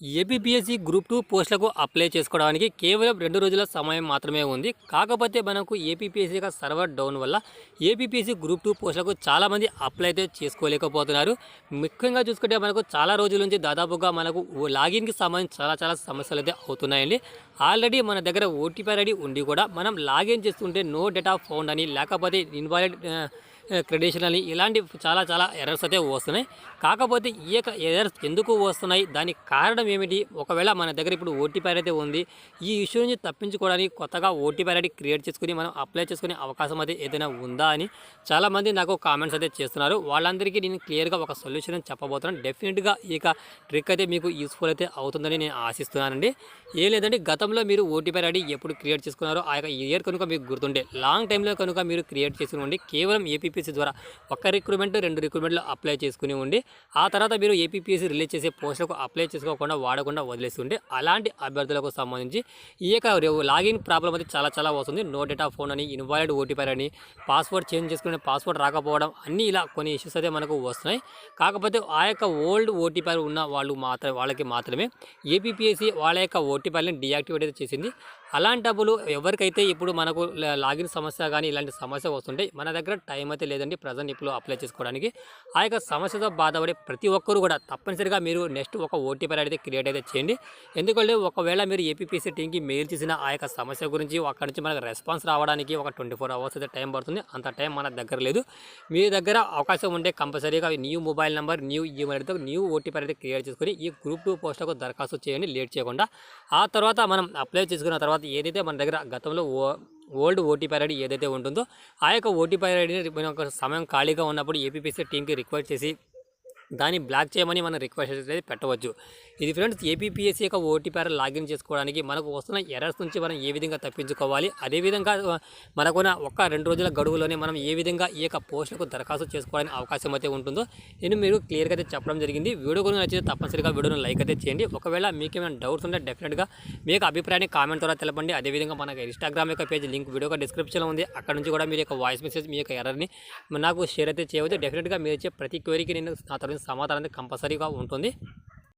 APPSC group two పోస్టులకు apply చేసుకోవడానికి కేవలం రెండు రోజుల సమయం మాత్రమే ఉంది. కాకపోతే మనకు ఏపీపీఎస్సీ యొక్క సర్వర్ డౌన్ వల్ల ఏపీపీఎస్సీ గ్రూప్ టూ పోస్టులకు చాలామంది అప్లై అయితే చేసుకోలేకపోతున్నారు. ముఖ్యంగా చూసుకుంటే మనకు చాలా రోజుల నుంచి దాదాపుగా మనకు లాగిన్కి సంబంధించి చాలా చాలా సమస్యలు అయితే అవుతున్నాయండి. ఆల్రెడీ మన దగ్గర ఓటీపీ రెడీ ఉండి కూడా మనం లాగిన్ చేస్తుంటే నో డేటా ఫౌండ్ అని లేకపోతే ఇన్వాలిడ్ క్రెడిషన్ అని ఇలాంటి చాలా చాలా ఎర్రర్స్ అయితే వస్తున్నాయి. కాకపోతే ఈ యొక్క ఎర్రర్స్ ఎందుకు వస్తున్నాయి? దానికి కారణం ఏమిటి? ఒకవేళ మన దగ్గర ఇప్పుడు ఓటీపీ అయితే ఉంది ఈ ఇష్యూ నుంచి తప్పించుకోవడానికి కొత్తగా ఓటీపీ ఐడి క్రియేట్ చేసుకుని మనం అప్లై చేసుకునే అవకాశం అయితే ఏదైనా ఉందా అని చాలామంది నాకు కామెంట్స్ అయితే చేస్తున్నారు. వాళ్ళందరికీ నేను క్లియర్గా ఒక సొల్యూషన్ చెప్పబోతున్నాను. డెఫినెట్గా ఈ యొక్క ట్రిక్ అయితే మీకు యూస్ఫుల్ అయితే అవుతుందని నేను ఆశిస్తున్నానండి. ఏ లేదంటే గతంలో మీరు ఓటీపీ ఐడి ఎప్పుడు క్రియేట్ చేసుకున్నారో ఆ యొక్క ఇయర్ కనుక మీకు గుర్తుండే లాంగ్ టైంలో కనుక మీరు క్రియేట్ చేసుకుని కేవలం ఏపీ ఏపీపీసీ ద్వారా ఒక్క రిక్రూట్మెంట్ రెండు రిక్రూట్మెంట్లు అప్లై చేసుకుని ఉండి ఆ తర్వాత మీరు ఏపీపీఎస్సీ రిలీజ్ చేసే పోస్టులకు అప్లై చేసుకోకుండా వాడకుండా వదిలేస్తుంటే అలాంటి అభ్యర్థులకు సంబంధించి ఈ యొక్క లాగిన్ ప్రాబ్లం అయితే చాలా చాలా వస్తుంది. నో డేటా ఫోన్ అని ఇన్వాలిడ్ ఓటీపీ అని పాస్వర్డ్ చేంజ్ చేసుకునే పాస్వర్డ్ రాకపోవడం అన్నీ ఇలా కొన్ని ఇష్యూస్ అయితే మనకు వస్తున్నాయి. కాకపోతే ఆ యొక్క ఓల్డ్ ఓటీపీ ఉన్న వాళ్ళు మాత్రమే వాళ్ళకి మాత్రమే ఏపీపీఎస్సీ వాళ్ళ యొక్క ఓటీపీని డియాక్టివేట్ అయితే చేసింది. అలాంటప్పుడు ఎవరికైతే ఇప్పుడు మనకు లాగిన్ సమస్య కానీ ఇలాంటి సమస్య వస్తుంటే మన దగ్గర టైం అయితే లేదండి ప్రజెంట్ ఇప్పుడు అప్లై చేసుకోవడానికి. ఆ యొక్క సమస్యతో బాధపడే ప్రతి ఒక్కరు కూడా తప్పనిసరిగా మీరు నెక్స్ట్ ఒక ఓటీపీ అయితే క్రియేట్ అయితే చేయండి. ఎందుకంటే ఒకవేళ మీరు ఏపీపీసీ టీంకి మెయిల్ చేసిన ఆ యొక్క సమస్య గురించి అక్కడి నుంచి మనకు రెస్పాన్స్ రావడానికి ఒక ట్వంటీ ఫోర్ అవర్స్ అయితే టైం పడుతుంది. అంత టైం మన దగ్గర లేదు. మీ దగ్గర అవకాశం ఉంటే కంపల్సరీగా న్యూ మొబైల్ నెంబర్ న్యూ ఈమెయిల్తో న్యూ ఓటీపీ అయితే క్రియేట్ చేసుకొని ఈ గ్రూప్ టూ పోస్టులకు దరఖాస్తు చేయండి. లేట్ చేయకుండా ఆ తర్వాత మనం అప్లై చేసుకున్న తర్వాత ఏదైతే మన దగ్గర గతంలో ఓ ఓల్డ్ ఓటీపీ ఐడి ఏదైతే ఉంటుందో ఆ యొక్క ఓటీపీ ఐడిని మేము ఒక సమయం ఖాళీగా ఉన్నప్పుడు ఏపీపీసీ టీంకి రిక్వెస్ట్ చేసి దాన్ని బ్లాక్ చేయమని మనం రిక్వెస్ట్ అనేది పెట్టవచ్చు. ఇది ఫ్రెండ్స్ ఏపీపీఎస్సీ యొక్క ఓటీపీ లాగిన్ చేసుకోవడానికి మనకు వస్తున్న ఎర్రర్స్ నుంచి మనం ఏ విధంగా తప్పించుకోవాలి అదేవిధంగా మనకున్న ఒక్క రెండు రోజుల గడువులోనే మనం ఏ విధంగా ఈ యొక్క పోస్టులకు దరఖాస్తు చేసుకోవడానికి అవకాశం అయితే ఉంటుందో నేను మీరు క్లియర్గా అయితే చెప్పడం జరిగింది. వీడియో కూడా నచ్చితే తప్పనిసరిగా వీడియోను లైక్ అయితే చేయండి. ఒకవేళ మీకు ఏమైనా డౌట్స్ ఉంటే డెఫినెట్గా మీ అభిప్రాయాన్ని కామెంట్ ద్వారా తెలపండి. అదేవిధంగా మనకి ఇన్స్టాగ్రామ్ యొక్క పేజ్ లింక్ వీడియో డిస్క్రిప్షన్లో ఉంది. అక్కడ నుంచి కూడా మీరు యొక్క వాయిస్ మెసేజ్ మీ యొక్క ఎర్రర్ని నాకు షేర్ అయితే చేయవచ్చు డెఫినెట్గా మీరు ఇచ్చే ప్రతి క్వరీకి నేను నా తరఫున సమాధానం కంపల్సరీగా ఉంటుంది.